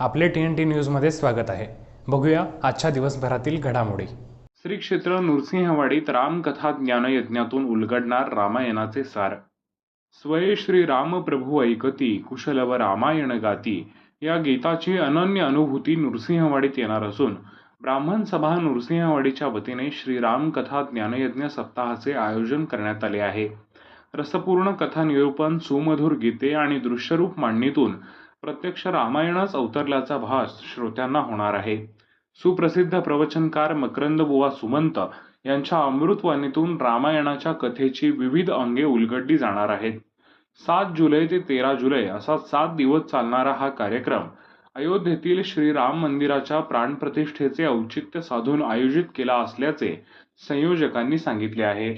आपले T N T न्यूजमध्ये स्वागत आहे. बघूया आजच्या दिवसभरातील घडामोडी. श्री क्षेत्र नृसिंहवाडीत रामकथा ज्ञानयज्ञातून उलगडणार रामायणाचे सार. स्वये श्री राम प्रभू ऐकती कुशलव रामायण गाती. या गीताची अनन्य अनुभूती नृसिंहवाडीत येणार असून ब्राह्मण सभा नृसिंहवाडीच्या वतीने श्री रामकथा ज्ञानयज्ञ सप्ताहाचे आयोजन करण्यात आले आहे. रसपूर्ण कथा निरूपण सुमधुर गीते आणि दृश्यरूप मांडणीतून प्रत्यक्ष रामायणच अवतरल्याचा भास श्रोत्यांना होणार आहे. सुप्रसिद्ध प्रवचनकार मकरंदबुवा सुमंत यांच्या अमृतवाणीतून रामायणाच्या कथेची विविध अंगे उलगडली जाणार आहेत. सात जुलै ते तेरा जुलै असा सात दिवस चालणारा हा कार्यक्रम अयोध्येतील श्रीराम मंदिराच्या प्राणप्रतिष्ठेचे औचित्य साधून आयोजित केला असल्याचे संयोजकांनी सांगितले आहे.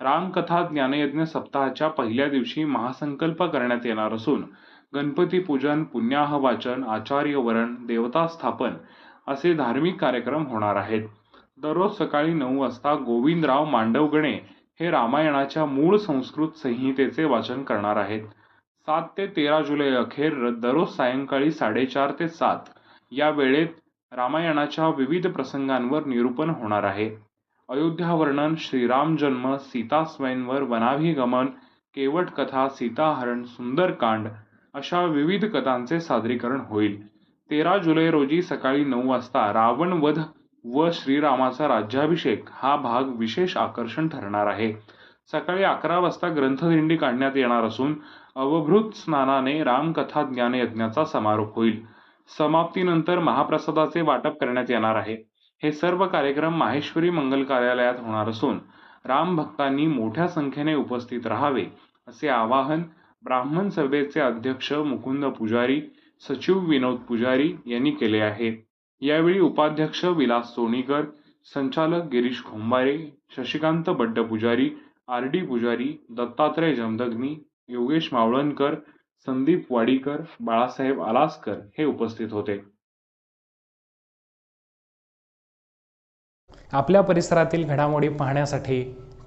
रामकथा ज्ञानयज्ञ सप्ताहाच्या पहिल्या दिवशी महासंकल्प करण्यात येणार असून गणपती पूजन पुण्याह वाचन आचार्य वरण देवता स्थापन असे धार्मिक कार्यक्रम होणार आहेत. दररोज सकाळी नऊ वाजता गोविंदराव मांडवगणे हे रामायणाच्या मूळ संस्कृत संहितेचे वाचन करणार आहेत. सात ते तेरा जुलै अखेर दररोज सायंकाळी साडेचार ते सात या वेळेत रामायणाच्या विविध प्रसंगांवर निरूपण होणार आहे. अयोध्या वर्णन श्रीराम जन्म सीता स्वयंवर वनाभिगमन केवट कथा सीताहरण सुंदरकांड अशा विविध कथांचे सादरीकरण होईल. तेरा जुलै रोजी सकाळी नऊ वाजता रावण वध व श्रीरामाचा राज्याभिषेक हा भाग विशेष आकर्षण ठरणार आहे. सकाळी अकरा वाजता ग्रंथदिंडी काढण्यात येणार असून अवभृत स्नानाने रामकथा ज्ञानयज्ञाचा समारोप होईल. समाप्तीनंतर महाप्रसादाचे वाटप करण्यात येणार आहे. हे सर्व कार्यक्रम माहेश्वरी मंगल कार्यालयात होणार असून राम भक्तांनी मोठ्या संख्येने उपस्थित राहावे असे आवाहन ब्राह्मण सभेचे अध्यक्ष मुकुंद पुजारी सचिव विनोद पुजारी यांनी केले आहे. यावेळी उपाध्यक्ष विलास सोनीकर संचालक गिरीश खोंबारे शशिकांत बड्ड पुजारी आर डी पुजारी दत्तात्रय जमदग्नी योगेश मावळणकर संदीप वाडीकर बाळासाहेब आलासकर हे उपस्थित होते. आपल्या परिसरातील घडामोडी पाहण्यासाठी